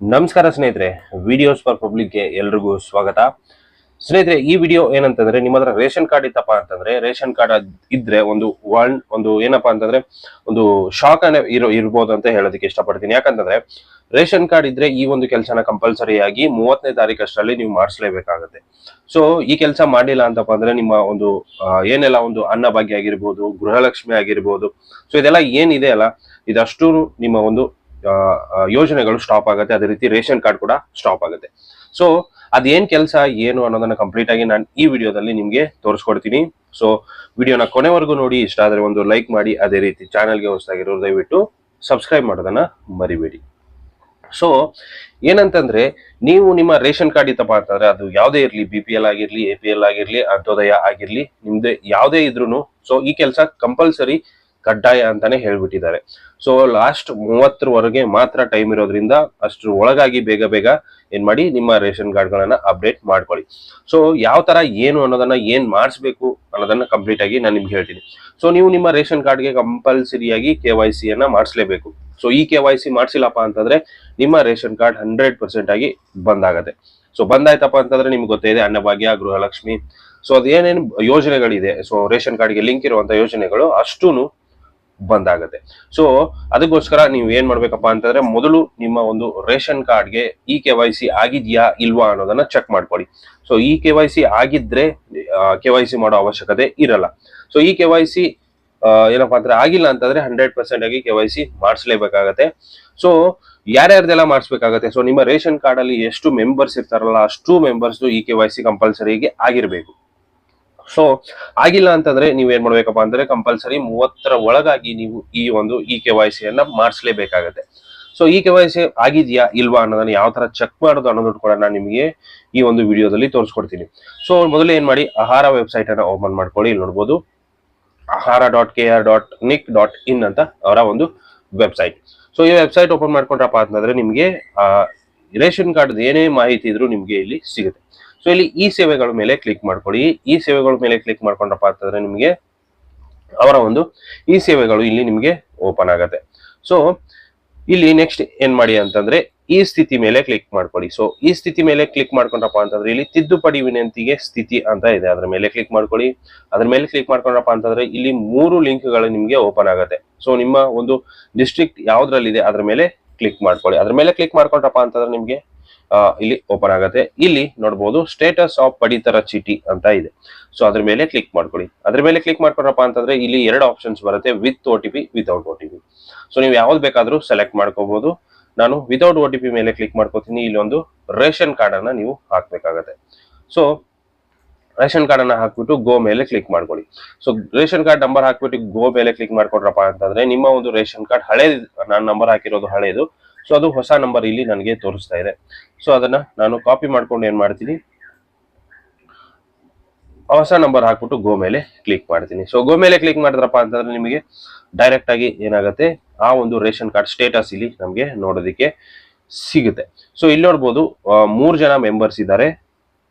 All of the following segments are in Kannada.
ನಮಸ್ಕಾರ ಸ್ನೇಹಿತರೆ ವಿಡಿಯೋಸ್ ಫಾರ್ ಪಬ್ಲಿಕ್ಗೆ ಎಲ್ರಿಗೂ ಸ್ವಾಗತ. ಸ್ನೇಹಿತರೆ, ಈ ವಿಡಿಯೋ ಏನಂತಂದ್ರೆ ನಿಮ್ಮ ಹತ್ರ ರೇಷನ್ ಕಾರ್ಡ್ ಇತ್ತಪ್ಪ ಅಂತಂದ್ರೆ, ರೇಷನ್ ಕಾರ್ಡ್ ಇದ್ರೆ ಒಂದು ವರ್ಲ್ಡ್ ಒಂದು ಏನಪ್ಪಾ ಅಂತಂದ್ರೆ, ಒಂದು ಶಾಕ್ ಇರೋ, ಇರ್ಬೋದು ಅಂತ ಹೇಳೋದಕ್ಕೆ ಇಷ್ಟಪಡ್ತೀನಿ. ಯಾಕಂತಂದ್ರೆ, ರೇಷನ್ ಕಾರ್ಡ್ ಇದ್ರೆ ಈ ಒಂದು ಕೆಲಸನ ಕಂಪಲ್ಸರಿ ಆಗಿ ಮೂವತ್ತನೇ ತಾರೀಕಷ್ಟರಲ್ಲಿ ನೀವು ಮಾಡಿಸ್ಲೇಬೇಕಾಗತ್ತೆ. ಸೊ ಈ ಕೆಲಸ ಮಾಡಿಲ್ಲ ಅಂತಪ್ಪ ಅಂದ್ರೆ, ನಿಮ್ಮ ಒಂದು ಏನೆಲ್ಲ ಒಂದು ಅನ್ನಭಾಗ್ಯ ಆಗಿರ್ಬೋದು, ಗೃಹಲಕ್ಷ್ಮಿ ಆಗಿರ್ಬೋದು ಸೊ ಇದೆಲ್ಲ ಏನಿದೆ ಅಲ್ಲ ಇದಷ್ಟು ನಿಮ್ಮ ಒಂದು ಯೋಜನೆಗಳು ಸ್ಟಾಪ್ ಆಗುತ್ತೆ. ಅದೇ ರೀತಿ ರೇಷನ್ ಕಾರ್ಡ್ ಕೂಡ ಸ್ಟಾಪ್ ಆಗುತ್ತೆ. ಸೊ ಅದೇನ್ ಕೆಲಸ, ಏನು ಅನ್ನೋದನ್ನ ಕಂಪ್ಲೀಟ್ ಆಗಿ ನಾನು ಈ ವಿಡಿಯೋದಲ್ಲಿ ನಿಮ್ಗೆ ತೋರಿಸ್ಕೊಡ್ತೀನಿ. ಸೊ ವಿಡಿಯೋನ ಕೊನೆವರೆಗೂ ನೋಡಿ. ಇಷ್ಟ ಆದ್ರೆ ಒಂದು ಲೈಕ್ ಮಾಡಿ. ಅದೇ ರೀತಿ ಚಾನಲ್ಗೆ ಹೊಸದಾಗಿರೋರು ದಯವಿಟ್ಟು ಸಬ್ಸ್ಕ್ರೈಬ್ ಮಾಡೋದನ್ನ ಮರಿಬೇಡಿ. ಸೊ ಏನಂತಂದ್ರೆ, ನೀವು ನಿಮ್ಮ ರೇಷನ್ ಕಾರ್ಡ್ ಇತ್ತಪ್ಪ ಅಂತಂದ್ರೆ ಅದು ಯಾವುದೇ ಇರ್ಲಿ ಬಿ ಪಿ ಎಲ್ ಆಗಿರ್ಲಿ ಎ ಪಿ ಎಲ್ ಆಗಿರ್ಲಿ, ಅಂತ್ಯೋದಯ ಆಗಿರ್ಲಿ, ನಿಮ್ದು ಯಾವುದೇ ಇದ್ರು ಸೊ ಈ ಕೆಲಸ ಕಂಪಲ್ಸರಿ ಕಡ್ಡಾಯ ಅಂತಾನೆ ಹೇಳ್ಬಿಟ್ಟಿದ್ದಾರೆ. ಸೊ ಲಾಸ್ಟ್ ಮೂವತ್ತರವರೆಗೆ ಮಾತ್ರ ಟೈಮ್ ಇರೋದ್ರಿಂದ ಅಷ್ಟು ಒಳಗಾಗಿ ಬೇಗ ಬೇಗ ಏನ್ ಮಾಡಿ ನಿಮ್ಮ ರೇಷನ್ ಕಾರ್ಡ್ ಗಳನ್ನ ಅಪ್ಡೇಟ್ ಮಾಡ್ಕೊಳ್ಳಿ. ಸೊ ಯಾವ ತರ ಏನು ಅನ್ನೋದನ್ನ ಏನ್ ಮಾಡಿಸ್ಬೇಕು ಅನ್ನೋದನ್ನ ಕಂಪ್ಲೀಟ್ ಆಗಿ ನಾನು ನಿಮ್ಗೆ ಹೇಳ್ತೀನಿ. ಸೊ ನೀವು ನಿಮ್ಮ ರೇಷನ್ ಕಾರ್ಡ್ಗೆ ಕಂಪಲ್ಸರಿಯಾಗಿ ಕೆ ವೈ ಸಿ ಅನ್ನ ಮಾಡಿಸ್ಲೇಬೇಕು. ಸೊ ಈ ಕೆ ವೈ ಸಿ ಮಾಡಿಸಿಲ್ಲಪ್ಪ ಅಂತಂದ್ರೆ ನಿಮ್ಮ ರೇಷನ್ ಕಾರ್ಡ್ ಹಂಡ್ರೆಡ್ ಪರ್ಸೆಂಟ್ ಆಗಿ ಬಂದ್ ಆಗತ್ತೆ ಸೊ ಬಂದಾಯ್ತಪ್ಪ ಅಂತಂದ್ರೆ ನಿಮ್ಗೆ ಗೊತ್ತೇ ಇದೆ, ಅನ್ನಭಾಗ್ಯ, ಗೃಹಲಕ್ಷ್ಮಿ. ಸೊ ಅದೇನೇನು ಯೋಜನೆಗಳಿದೆ? ಸೊ ರೇಷನ್ ಕಾರ್ಡ್ಗೆ ಲಿಂಕ್ ಇರುವಂತ ಯೋಜನೆಗಳು ಅಷ್ಟೂನು ಬಂದಾಗತ್ತೆ. ಸೊ ಅದಕ್ಕೋಸ್ಕರ ನೀವು ಏನ್ ಮಾಡ್ಬೇಕಪ್ಪ ಅಂತಂದ್ರೆ ಮೊದಲು ನಿಮ್ಮ ಒಂದು ರೇಷನ್ ಕಾರ್ಡ್ಗೆ ಇ ಕೆ ವೈ ಸಿ ಆಗಿದ್ಯಾ ಇಲ್ವಾ ಅನ್ನೋದನ್ನ ಚೆಕ್ ಮಾಡ್ಕೊಳ್ಳಿ. So e K Y C ಆಗಿದ್ರೆ ಕೆ ವೈ ಸಿ ಮಾಡೋ ಅವಶ್ಯಕತೆ ಇರಲ್ಲ. ಸೊ ಈ ಕೆ ವೈ ಸಿ ಏನಪ್ಪಾ ಅಂದ್ರೆ ಆಗಿಲ್ಲ ಅಂತಂದ್ರೆ ಹಂಡ್ರೆಡ್ ಪರ್ಸೆಂಟ್ ಆಗಿ ಕೆ ವೈ ಸಿ ಮಾಡಿಸ್ಲೇಬೇಕಾಗತ್ತೆ. ಸೊ ಯಾರ್ಯಾರ್ದೆಲ್ಲ ಮಾಡಿಸ್ಬೇಕಾಗತ್ತೆ? ಸೊ ನಿಮ್ಮ ರೇಷನ್ ಕಾರ್ಡ್ ಅಲ್ಲಿ ಎಷ್ಟು ಮೆಂಬರ್ಸ್ ಇರ್ತಾರಲ್ಲ ಅಷ್ಟು ಮೆಂಬರ್ಸ್ ಈ ಕೆ ವೈ ಸಿ ಕಂಪಲ್ಸರಿಗೆ ಆಗಿರ್ಬೇಕು. ಸೊ ಆಗಿಲ್ಲ ಅಂತಂದ್ರೆ ನೀವ್ ಏನ್ ಮಾಡ್ಬೇಕಪ್ಪ ಅಂದ್ರೆ ಕಂಪಲ್ಸರಿ ಮೂವತ್ತರ ಒಳಗಾಗಿ ನೀವು ಈ ಒಂದು ಇ ಕೆ ವೈ ಸಿ ಅನ್ನ ಮಾಡಿಸ್ಲೇಬೇಕಾಗತ್ತೆ. ಸೊ ಈ ಕೆ ವೈ ಸಿ ಆಗಿದ್ಯಾ ಇಲ್ವಾ ಅನ್ನೋದನ್ನ ಯಾವ ತರ ಚೆಕ್ ಮಾಡೋದು ಅನ್ನೋದು ಕೂಡ ನಾನು ನಿಮಗೆ ಈ ಒಂದು ವಿಡಿಯೋದಲ್ಲಿ ತೋರಿಸ್ಕೊಡ್ತೀನಿ. ಸೊ ಮೊದಲು ಏನ್ ಮಾಡಿ, ಆಹಾರ ವೆಬ್ಸೈಟ್ ಅನ್ನ ಓಪನ್ ಮಾಡ್ಕೊಳ್ಳಿ. ಇಲ್ಲಿ ನೋಡ್ಬೋದು, Ahara dot K R dot nic dot in ಅಂತ ಅವರ ಒಂದು ವೆಬ್ಸೈಟ್ ಸೊ ಈ ವೆಬ್ಸೈಟ್ ಓಪನ್ ಮಾಡ್ಕೊಂಡ್ರಪ್ಪ ಅಂತಂದ್ರೆ ನಿಮಗೆ ರೇಷನ್ ಕಾರ್ಡ್ ಏನೇ ಮಾಹಿತಿ ಇದ್ರೂ ನಿಮ್ಗೆ ಇಲ್ಲಿ ಸಿಗುತ್ತೆ. ಸೊ ಇಲ್ಲಿ ಈ ಸೇವೆಗಳ ಮೇಲೆ ಕ್ಲಿಕ್ ಮಾಡ್ಕೊಳ್ಳಿ. ಈ ಸೇವೆಗಳ ಮೇಲೆ ಕ್ಲಿಕ್ ಮಾಡ್ಕೊಂಡ್ರಪ್ಪ ಅಂತಂದ್ರೆ ನಿಮಗೆ ಅವರ ಒಂದು ಈ ಸೇವೆಗಳು ಇಲ್ಲಿ ನಿಮಗೆ ಓಪನ್ ಆಗತ್ತೆ. ಸೊ ಇಲ್ಲಿ ನೆಕ್ಸ್ಟ್ ಏನ್ ಮಾಡಿ ಅಂತಂದ್ರೆ ಈ ಸ್ಥಿತಿ ಮೇಲೆ ಕ್ಲಿಕ್ ಮಾಡ್ಕೊಳ್ಳಿ. ಸೊ ಈ ಸ್ಥಿತಿ ಮೇಲೆ ಕ್ಲಿಕ್ ಮಾಡ್ಕೊಂಡ್ರಪ್ಪ ಅಂತಂದ್ರೆ ಇಲ್ಲಿ ತಿದ್ದುಪಡಿ ವಿನಂತಿಗೆ ಸ್ಥಿತಿ ಅಂತ ಇದೆ. ಅದ್ರ ಮೇಲೆ ಕ್ಲಿಕ್ ಮಾಡ್ಕೊಳ್ಳಿ. ಅದ್ರ ಮೇಲೆ ಕ್ಲಿಕ್ ಮಾಡ್ಕೊಂಡ್ರಪ್ಪ ಅಂತಂದ್ರೆ ಇಲ್ಲಿ ಮೂರು ಲಿಂಕ್ಗಳು ನಿಮಗೆ ಓಪನ್ ಆಗುತ್ತೆ. ಸೊ ನಿಮ್ಮ ಒಂದು ಡಿಸ್ಟ್ರಿಕ್ಟ್ ಯಾವ್ದ್ರಲ್ಲಿದೆ ಅದ್ರ ಮೇಲೆ ಕ್ಲಿಕ್ ಮಾಡ್ಕೊಳ್ಳಿ. ಅದ್ರ ಮೇಲೆ ಕ್ಲಿಕ್ ಮಾಡ್ಕೊಂಡ್ರಪ್ಪ ಅಂತಂದ್ರೆ ನಿಮ್ಗೆ ಇಲ್ಲಿ ಓಪನ್ ಆಗುತ್ತೆ. ಇಲ್ಲಿ ನೋಡ್ಬೋದು ಸ್ಟೇಟಸ್ ಆಫ್ ಪಡಿತರ ಚೀಟಿ ಅಂತ ಇದೆ. ಸೊ ಅದ್ರ ಮೇಲೆ ಕ್ಲಿಕ್ ಮಾಡ್ಕೊಳ್ಳಿ. ಅದ್ರ ಮೇಲೆ ಕ್ಲಿಕ್ ಮಾಡ್ಕೊಂಡ್ರಪ್ಪ ಅಂತಂದ್ರೆ ಇಲ್ಲಿ ಎರಡು ಆಪ್ಷನ್ಸ್ ಬರುತ್ತೆ with O T P without O T P so ನೀವು ಯಾವ್ದು ಬೇಕಾದ್ರೂ ಸೆಲೆಕ್ಟ್ ಮಾಡ್ಕೋಬಹುದು ನಾನು ವಿತೌಟ್ ಓ ಟಿ ಪಿ ಮೇಲೆ ಕ್ಲಿಕ್ ಮಾಡ್ಕೋತೀನಿ. ಇಲ್ಲಿ ಒಂದು ರೇಷನ್ ಕಾರ್ಡ್ ಅನ್ನ ನೀವು ಹಾಕ್ಬೇಕಾಗತ್ತೆ. ಸೊ ರೇಷನ್ ಕಾರ್ಡ್ ಅನ್ನ ಹಾಕ್ಬಿಟ್ಟು ಗೋ ಮೇಲೆ ಕ್ಲಿಕ್ ಮಾಡ್ಕೊಳ್ಳಿ. ಸೊ ರೇಷನ್ ಕಾರ್ಡ್ ನಂಬರ್ ಹಾಕ್ಬಿಟ್ಟು ಗೋ ಮೇಲೆ ಕ್ಲಿಕ್ ಮಾಡ್ಕೊಡ್ರಪ್ಪ ಅಂತಂದ್ರೆ ನಿಮ್ಮ ಒಂದು ರೇಷನ್ ಕಾರ್ಡ್ ಹಳೇದು, ನಾನು ನಂಬರ್ ಹಾಕಿರೋದು ಹಳೇದು. ಸೊ ಅದು ಹೊಸ ನಂಬರ್ ಇಲ್ಲಿ ನನಗೆ ತೋರಿಸ್ತಾ ಇದೆ. ಸೊ ಅದನ್ನ ನಾನು ಕಾಪಿ ಮಾಡ್ಕೊಂಡು ಏನ್ ಮಾಡ್ತೀನಿ? ಹೊಸ ನಂಬರ್ ಹಾಕ್ಬಿಟ್ಟು ಗೋ ಮೇಲೆ ಕ್ಲಿಕ್ ಮಾಡ್ತೀನಿ. ಸೊ ಗೋ ಮೇಲೆ ಕ್ಲಿಕ್ ಮಾಡಿದ್ರಪ್ಪ ಅಂತಂದ್ರೆ ನಿಮಗೆ ಡೈರೆಕ್ಟ್ ಆಗಿ ಏನಾಗುತ್ತೆ? ಆ ಒಂದು ರೇಷನ್ ಕಾರ್ಡ್ ಸ್ಟೇಟಸ್ ಇಲ್ಲಿ ನಮಗೆ ನೋಡೋದಕ್ಕೆ ಸಿಗುತ್ತೆ. ಸೊ ಇಲ್ಲಿ ನೋಡ್ಬೋದು ಮೂರು ಜನ ಮೆಂಬರ್ಸ್ ಇದ್ದಾರೆ.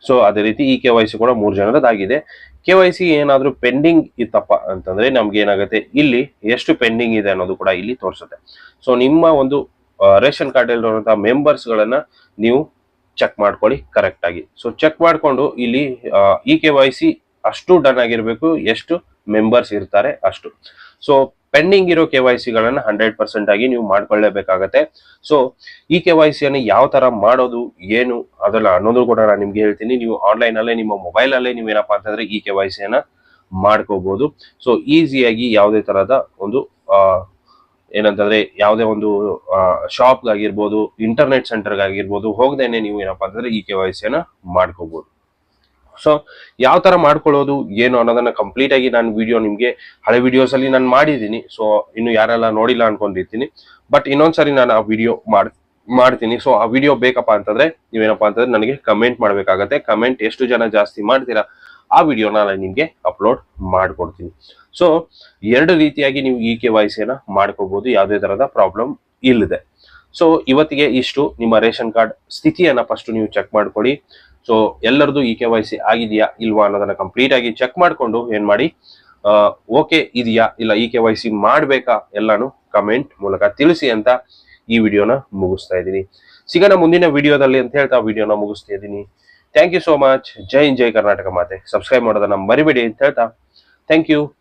ಸೊ ಅದೇ ರೀತಿ ಈ ಕೆ ವೈ ಸಿ ಕೂಡ ಮೂರು ಜನರದಾಗಿದೆ. ಕೆ ವೈ ಸಿ ಏನಾದರೂ ಪೆಂಡಿಂಗ್ ಇತ್ತಪ್ಪ ಅಂತಂದ್ರೆ ನಮ್ಗೆ ಏನಾಗುತ್ತೆ? ಇಲ್ಲಿ ಎಷ್ಟು ಪೆಂಡಿಂಗ್ ಇದೆ ಅನ್ನೋದು ಕೂಡ ಇಲ್ಲಿ ತೋರಿಸುತ್ತೆ. ಸೊ ನಿಮ್ಮ ಒಂದು ರೇಷನ್ ಕಾರ್ಡ್ ಇರುವಂತಹ ಮೆಂಬರ್ಸ್ ಗಳನ್ನ ನೀವು ಚೆಕ್ ಮಾಡ್ಕೊಳ್ಳಿ ಕರೆಕ್ಟ್ ಆಗಿ. ಸೊ ಚೆಕ್ ಮಾಡಿಕೊಂಡು ಇಲ್ಲಿ ಇ ಕೆ ವೈ ಸಿ ಅಷ್ಟು ಡನ್ ಆಗಿರ್ಬೇಕು, ಎಷ್ಟು ಮೆಂಬರ್ಸ್ ಇರ್ತಾರೆ ಅಷ್ಟು. ಸೊ ಪೆಂಡಿಂಗ್ ಇರೋ ಕೆ ವೈ ಸಿಗಳನ್ನ ಹಂಡ್ರೆಡ್ ಪರ್ಸೆಂಟ್ ಆಗಿ ನೀವು ಮಾಡ್ಕೊಳ್ಳೇಬೇಕಾಗತ್ತೆ. ಸೊ ಈ ಕೆ ವೈ ಸಿಯನ್ನು ಯಾವ ತರ ಮಾಡೋದು, ಏನು, ಅದೆಲ್ಲ ಅನ್ನೋದು ಕೂಡ ನಾನು ನಿಮ್ಗೆ ಹೇಳ್ತೀನಿ. ನೀವು ಆನ್ಲೈನ್ ಅಲ್ಲೇ, ನಿಮ್ಮ ಮೊಬೈಲ್ ಅಲ್ಲೇ ನೀವು ಏನಪ್ಪಾ ಅಂತಂದ್ರೆ ಈ ಕೆ ವೈ ಸಿಯನ್ನ ಮಾಡ್ಕೋಬಹುದು ಸೊ ಈಸಿಯಾಗಿ ಯಾವುದೇ ತರಹದ ಒಂದು ಏನಂತಂದ್ರೆ ಯಾವುದೇ ಒಂದು ಶಾಪ್ ಆಗಿರ್ಬೋದು ಇಂಟರ್ನೆಟ್ ಸೆಂಟರ್ ಆಗಿರ್ಬೋದು ಹೋಗದೇನೆ ನೀವು ಏನಪ್ಪಾ ಅಂತಂದ್ರೆ ಈ ಕೆ ವೈ ಸಿಯನ್ನ ಮಾಡ್ಕೋಬಹುದು ಸೊ ಯಾವ ತರ ಮಾಡ್ಕೊಳ್ಳೋದು, ಏನು ಅನ್ನೋದನ್ನ ಕಂಪ್ಲೀಟ್ ಆಗಿ ನಾನು ವಿಡಿಯೋ ನಿಮ್ಗೆ, ಹಳೆ ವಿಡಿಯೋಸ್ ಅಲ್ಲಿ ನಾನು ಮಾಡಿದ್ದೀನಿ. ಸೊ ಇನ್ನು ಯಾರೆಲ್ಲ ನೋಡಿಲ್ಲ ಅನ್ಕೊಂಡಿರ್ತೀನಿ. ಬಟ್ ಇನ್ನೊಂದ್ಸರಿ ನಾನು ಆ ವಿಡಿಯೋ ಮಾಡ್, ಮಾಡ್ತೀನಿ. ಸೊ ಆ ವಿಡಿಯೋ ಬೇಕಪ್ಪ ಅಂತಂದ್ರೆ ನೀವೇನಪ್ಪ ಅಂತಂದ್ರೆ ನನಗೆ ಕಮೆಂಟ್ ಮಾಡ್ಬೇಕಾಗತ್ತೆ. ಕಮೆಂಟ್ ಎಷ್ಟು ಜನ ಜಾಸ್ತಿ ಮಾಡ್ತೀರಾ ಆ ವಿಡಿಯೋನ ನಾನು ನಿಮಗೆ ಅಪ್ಲೋಡ್ ಮಾಡಿಕೊಡ್ತೀನಿ. ಸೊ ಎರಡು ರೀತಿಯಾಗಿ ನೀವು ಇ ಕೆ ವೈ ಸಿನ ಮಾಡ್ಕೋಬಹುದು ಯಾವುದೇ ತರಹದ ಪ್ರಾಬ್ಲಮ್ ಇಲ್ಲದೆ. ಸೊ ಇವತ್ತಿಗೆ ಇಷ್ಟು. ನಿಮ್ಮ ರೇಷನ್ ಕಾರ್ಡ್ ಸ್ಥಿತಿಯನ್ನ ಫಸ್ಟ್ ನೀವು ಚೆಕ್ ಮಾಡ್ಕೊಳ್ಳಿ. ಸೊ ಎಲ್ಲರದು ಇ ಕೆ ವೈ ಸಿ ಆಗಿದೆಯಾ ಇಲ್ವಾ ಅನ್ನೋದನ್ನ ಕಂಪ್ಲೀಟ್ ಆಗಿ ಚೆಕ್ ಮಾಡಿಕೊಂಡು ಏನ್ ಮಾಡಿ ಓಕೆ ಇದೆಯಾ ಇಲ್ಲ ಇ ಕೆ ವೈ ಸಿ ಮಾಡ್ಬೇಕಾ ಎಲ್ಲಾನು ಕಮೆಂಟ್ ಮೂಲಕ ತಿಳಿಸಿ ಅಂತ ಈ ವಿಡಿಯೋನ ಮುಗಿಸ್ತಾ ಇದ್ದೀನಿ. ಸಿಗೋಣ ಮುಂದಿನ ವಿಡಿಯೋದಲ್ಲಿ ಅಂತ ಹೇಳ್ತಾ ವಿಡಿಯೋನ ಮುಗಿಸ್ತಾ ಇದ್ದೀನಿ. ಥ್ಯಾಂಕ್ ಯು ಸೋ ಮಚ್ ಜೈ ಹಿಂದ್ ಜೈ ಕರ್ನಾಟಕ ಮಾತೆ ಸಬ್ಸ್ಕ್ರೈಬ್ ಮಾಡೋದನ್ನ ಮರಿಬೇಡಿ ಅಂತ ಹೇಳ್ತಾ. Thank you